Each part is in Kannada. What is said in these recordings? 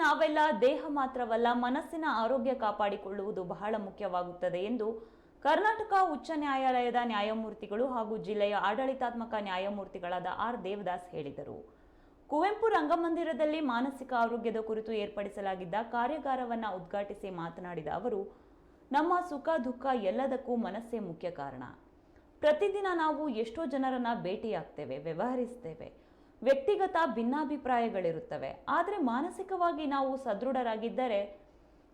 ನಾವೆಲ್ಲ ದೇಹ ಮಾತ್ರವಲ್ಲ ಮನಸ್ಸಿನ ಆರೋಗ್ಯ ಕಾಪಾಡಿಕೊಳ್ಳುವುದು ಬಹಳ ಮುಖ್ಯವಾಗುತ್ತದೆ ಎಂದು ಕರ್ನಾಟಕ ಉಚ್ಚ ನ್ಯಾಯಾಲಯದ ನ್ಯಾಯಮೂರ್ತಿಗಳು ಹಾಗೂ ಜಿಲ್ಲೆಯ ಆಡಳಿತಾತ್ಮಕ ನ್ಯಾಯಮೂರ್ತಿಗಳಾದ ಆರ್ ದೇವದಾಸ್ ಹೇಳಿದರು. ಕುವೆಂಪು ರಂಗಮಂದಿರದಲ್ಲಿ ಮಾನಸಿಕ ಆರೋಗ್ಯದ ಕುರಿತು ಏರ್ಪಡಿಸಲಾಗಿದ್ದ ಕಾರ್ಯಾಗಾರವನ್ನು ಉದ್ಘಾಟಿಸಿ ಮಾತನಾಡಿದ ಅವರು, ನಮ್ಮ ಸುಖ ದುಃಖ ಎಲ್ಲದಕ್ಕೂ ಮನಸ್ಸೇ ಮುಖ್ಯ ಕಾರಣ. ಪ್ರತಿದಿನ ನಾವು ಎಷ್ಟೋ ಜನರನ್ನು ಭೇಟಿಯಾಗ್ತೇವೆ, ವ್ಯವಹರಿಸ್ತೇವೆ. ವ್ಯಕ್ತಿಗತ ಭಿನ್ನಾಭಿಪ್ರಾಯಗಳಿರುತ್ತವೆ. ಆದರೆ ಮಾನಸಿಕವಾಗಿ ನಾವು ಸದೃಢರಾಗಿದ್ದರೆ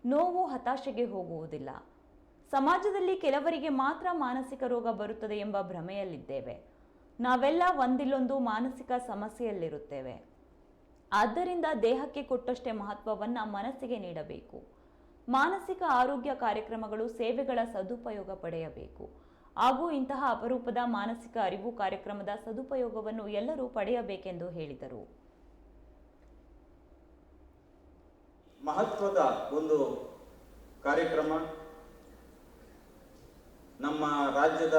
ನೋವು ಹತಾಶೆಗೆ ಹೋಗುವುದಿಲ್ಲ. ಸಮಾಜದಲ್ಲಿ ಕೆಲವರಿಗೆ ಮಾತ್ರ ಮಾನಸಿಕ ರೋಗ ಬರುತ್ತದೆ ಎಂಬ ಭ್ರಮೆಯಲ್ಲಿದ್ದೇವೆ. ನಾವೆಲ್ಲ ಒಂದಿಲ್ಲೊಂದು ಮಾನಸಿಕ ಸಮಸ್ಯೆಯಲ್ಲಿರುತ್ತೇವೆ. ಆದ್ದರಿಂದ ದೇಹಕ್ಕೆ ಕೊಟ್ಟಷ್ಟೇ ಮಹತ್ವವನ್ನು ಮನಸ್ಸಿಗೆ ನೀಡಬೇಕು. ಮಾನಸಿಕ ಆರೋಗ್ಯ ಕಾರ್ಯಕ್ರಮಗಳು ಸೇವೆಗಳ ಸದುಪಯೋಗ ಪಡೆಯಬೇಕು. ಹಾಗೂ ಇಂತಹ ಅಪರೂಪದ ಮಾನಸಿಕ ಅರಿವು ಕಾರ್ಯಕ್ರಮದ ಸದುಪಯೋಗವನ್ನು ಎಲ್ಲರೂ ಪಡೆಯಬೇಕೆಂದು ಹೇಳಿದರು. ಮಹತ್ವದ ಒಂದು ಕಾರ್ಯಕ್ರಮ. ನಮ್ಮ ರಾಜ್ಯದ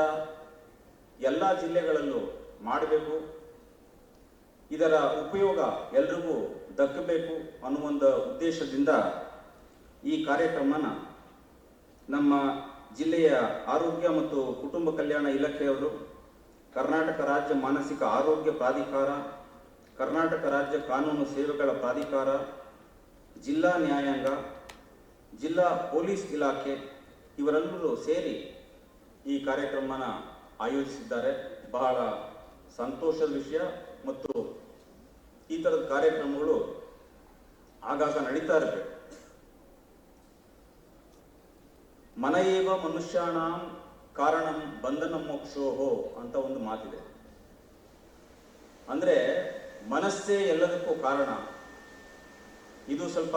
ಎಲ್ಲ ಜಿಲ್ಲೆಗಳಲ್ಲೂ ಮಾಡಬೇಕು. ಇದರ ಉಪಯೋಗ ಎಲ್ರಿಗೂ ದಕ್ಕಬೇಕು ಅನ್ನುವೊಂದು ಉದ್ದೇಶದಿಂದ ಈ ಕಾರ್ಯಕ್ರಮನ ನಮ್ಮ ಜಿಲ್ಲೆಯ ಆರೋಗ್ಯ ಮತ್ತು ಕುಟುಂಬ ಕಲ್ಯಾಣ ಇಲಾಖೆಯವರು, ಕರ್ನಾಟಕ ರಾಜ್ಯ ಮಾನಸಿಕ ಆರೋಗ್ಯ ಪ್ರಾಧಿಕಾರ, ಕರ್ನಾಟಕ ರಾಜ್ಯ ಕಾನೂನು ಸೇವೆಗಳ ಪ್ರಾಧಿಕಾರ, ಜಿಲ್ಲಾ ನ್ಯಾಯಾಂಗ, ಜಿಲ್ಲಾ ಪೊಲೀಸ್ ಇಲಾಖೆ ಇವರೆಲ್ಲರೂ ಸೇರಿ ಈ ಕಾರ್ಯಕ್ರಮನ ಆಯೋಜಿಸಿದ್ದಾರೆ. ಬಹಳ ಸಂತೋಷದ ವಿಷಯ ಮತ್ತು ಈ ಥರದ ಕಾರ್ಯಕ್ರಮಗಳು ಆಗಾಗ ನಡೀತಾ ಇರಬೇಕು. ಮನಯೇವ ಮನುಷ್ಯಾಣ ಕಾರಣಂ ಬಂಧನ ಮೋಕ್ಷೋಹೋ ಅಂತ ಒಂದು ಮಾತಿದೆ. ಅಂದ್ರೆ ಮನಸ್ಸೇ ಎಲ್ಲದಕ್ಕೂ ಕಾರಣ. ಇದು ಸ್ವಲ್ಪ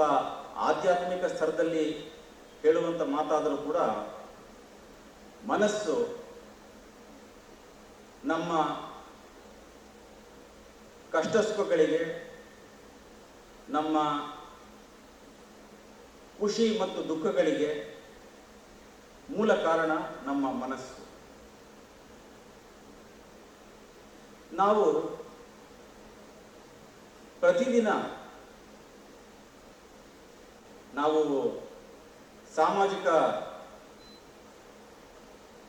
ಆಧ್ಯಾತ್ಮಿಕ ಸ್ತರದಲ್ಲಿ ಹೇಳುವಂತ ಮಾತಾದರೂ ಕೂಡ ಮನಸ್ಸು ನಮ್ಮ ಕಷ್ಟ ಸುಖಗಳಿಗೆ ನಮ್ಮ ಖುಷಿ ಮತ್ತು ದುಃಖಗಳಿಗೆ ಮೂಲ ಕಾರಣ ನಮ್ಮ ಮನಸ್ಸು. ನಾವು ಪ್ರತಿದಿನ ನಾವು ಸಾಮಾಜಿಕ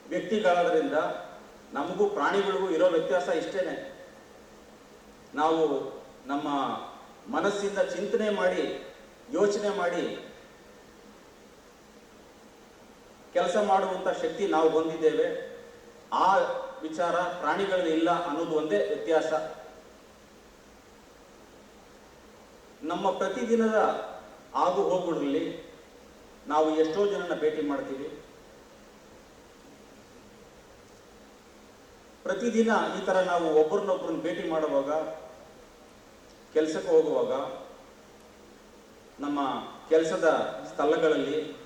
ವ್ಯಕ್ತಿಗಳಾದ್ರಿಂದ ನಮಗೂ ಪ್ರಾಣಿಗಳಿಗೂ ಇರೋ ವ್ಯತ್ಯಾಸ ಇಷ್ಟೇನೆ. ನಾವು ನಮ್ಮ ಮನಸ್ಸಿಂದ ಚಿಂತನೆ ಮಾಡಿ ಯೋಚನೆ ಮಾಡಿ ಕೆಲಸ ಮಾಡುವಂಥ ಶಕ್ತಿ ನಾವು ಹೊಂದಿದ್ದೇವೆ. ಆ ವಿಚಾರ ಪ್ರಾಣಿಗಳಲ್ಲಿ ಇಲ್ಲ ಅನ್ನೋದು ಒಂದೇ ವ್ಯತ್ಯಾಸ. ನಮ್ಮ ಪ್ರತಿದಿನದ ಆಗು ಹೋಗುಗಳಲ್ಲಿ ನಾವು ಎಷ್ಟೋ ಜನನ ಭೇಟಿ ಮಾಡ್ತೀವಿ. ಪ್ರತಿದಿನ ಈ ಥರ ನಾವು ಒಬ್ಬರನ್ನೊಬ್ಬರನ್ನ ಭೇಟಿ ಮಾಡುವಾಗ, ಕೆಲಸಕ್ಕೆ ಹೋಗುವಾಗ, ನಮ್ಮ ಕೆಲಸದ ಸ್ಥಳಗಳಲ್ಲಿ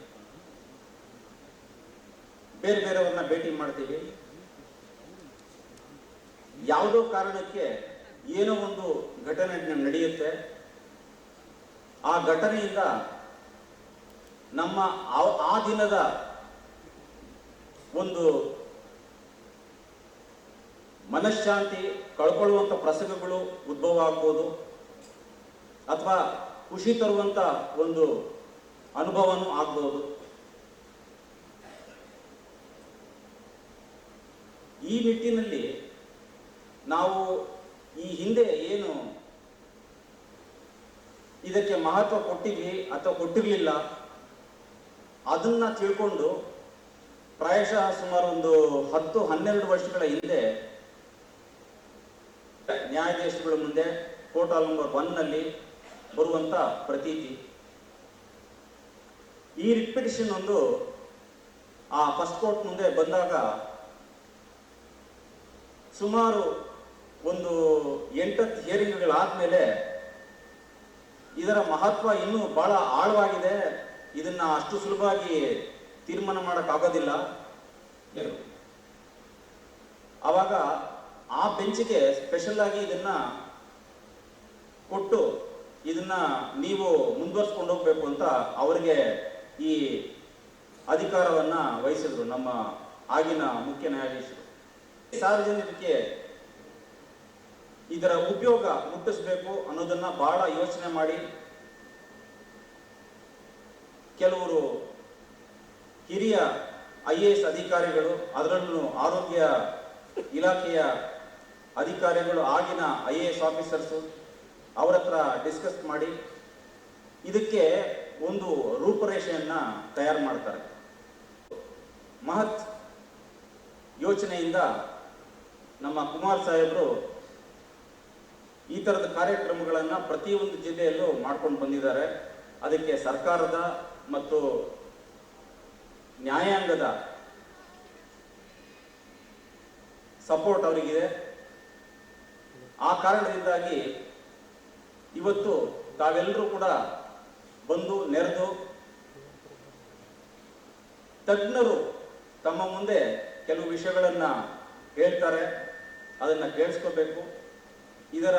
ಬೇರೆ ಬೇರೆಯವ್ರನ್ನ ಭೇಟಿ ಮಾಡ್ತೀವಿ. ಯಾವುದೋ ಕಾರಣಕ್ಕೆ ಏನೋ ಒಂದು ಘಟನೆ ನಡೆಯುತ್ತೆ. ಆ ಘಟನೆಯಿಂದ ನಮ್ಮ ಆ- ದಿನದ ಒಂದು ಮನಃಶಾಂತಿ ಕಳ್ಕೊಳ್ಳುವಂಥ ಪ್ರಸಂಗಗಳು ಉದ್ಭವ ಆಗ್ಬೋದು. ಅಥವಾ ಖುಷಿ ತರುವಂಥ ಒಂದು ಅನುಭವನೂ ಆಗ್ಬೋದು. ಈ ನಿಟ್ಟಿನಲ್ಲಿ ನಾವು ಈ ಹಿಂದೆ ಏನು ಇದಕ್ಕೆ ಮಹತ್ವ ಕೊಟ್ಟಿದ್ವಿ ಅಥವಾ ಕೊಟ್ಟಿರಲಿಲ್ಲ, ಅದನ್ನ ತಿಳ್ಕೊಂಡು ಪ್ರಾಯಶಃ ಸುಮಾರು ಒಂದು ಹತ್ತು, ಹನ್ನೆರಡು ವರ್ಷಗಳ ಹಿಂದೆ ನ್ಯಾಯಾಧೀಶಗಳ ಮುಂದೆ ಕೋರ್ಟ್ ನಂಬರ್ ಒನ್ನಲ್ಲಿ ಬರುವಂತ ಪ್ರತೀತಿ. ಈ ರಿಪಿಟೇಷನ್ ಒಂದು ಆ ಫಸ್ಟ್ ಕೋರ್ಟ್ ಮುಂದೆ ಬಂದಾಗ ಸುಮಾರು ಒಂದು ಎಂಟತ್ತು ಹಿಯರಿಂಗ್ಗಳಾದ್ಮೇಲೆ ಇದರ ಮಹತ್ವ ಇನ್ನೂ ಬಹಳ ಆಳವಾಗಿದೆ. ಇದನ್ನ ಅಷ್ಟು ಸುಲಭವಾಗಿ ತೀರ್ಮಾನ ಮಾಡೋಕ್ಕಾಗೋದಿಲ್ಲ. ಆವಾಗ ಆ ಬೆಂಚಿಗೆ ಸ್ಪೆಷಲ್ ಆಗಿ ಇದನ್ನ ಕೊಟ್ಟು ಇದನ್ನ ನೀವು ಮುಂದುವರ್ಸ್ಕೊಂಡು ಹೋಗ್ಬೇಕು ಅಂತ ಅವರಿಗೆ ಈ ಅಧಿಕಾರವನ್ನ ವಹಿಸಿದ್ರು ನಮ್ಮ ಆಗಿನ ಮುಖ್ಯ ನ್ಯಾಯಾಧೀಶರು. ಸಾರ್ವಜನಿಕರಿಗೆ ಇದರ ಉಪಯೋಗ ಮುಟ್ಟಿಸ್ಬೇಕು ಅನ್ನೋದನ್ನ ಬಹಳ ಯೋಚನೆ ಮಾಡಿ ಕೆಲವರು ಹಿರಿಯ ಐ ಎ ಎಸ್ ಅಧಿಕಾರಿಗಳು, ಅದರಲ್ಲೂ ಆರೋಗ್ಯ ಇಲಾಖೆಯ ಅಧಿಕಾರಿಗಳು, ಆಗಿನ ಐ ಎ ಎಸ್ ಆಫೀಸರ್ಸು ಅವರ ಹತ್ರ ಡಿಸ್ಕಸ್ ಮಾಡಿ ಇದಕ್ಕೆ ಒಂದು ರೂಪರೇಷೆಯನ್ನ ತಯಾರು ಮಾಡ್ತಾರೆ. ಮಹತ್ ಯೋಚನೆಯಿಂದ ನಮ್ಮ ಕುಮಾರ್ ಸಾಹೇಬರು ಈ ಥರದ ಕಾರ್ಯಕ್ರಮಗಳನ್ನು ಪ್ರತಿಯೊಂದು ಜಿಲ್ಲೆಯಲ್ಲೂ ಮಾಡ್ಕೊಂಡು ಬಂದಿದ್ದಾರೆ. ಅದಕ್ಕೆ ಸರ್ಕಾರದ ಮತ್ತು ನ್ಯಾಯಾಂಗದ ಸಪೋರ್ಟ್ ಅವರಿಗಿದೆ. ಆ ಕಾರಣದಿಂದಾಗಿ ಇವತ್ತು ತಾವೆಲ್ಲರೂ ಕೂಡ ಬಂದು ನೆರೆದು ತಜ್ಞರು ತಮ್ಮ ಮುಂದೆ ಕೆಲವು ವಿಷಯಗಳನ್ನು ಹೇಳ್ತಾರೆ. ಅದನ್ನ ಕೇಳಿಸ್ಕೋಬೇಕು. ಇದರ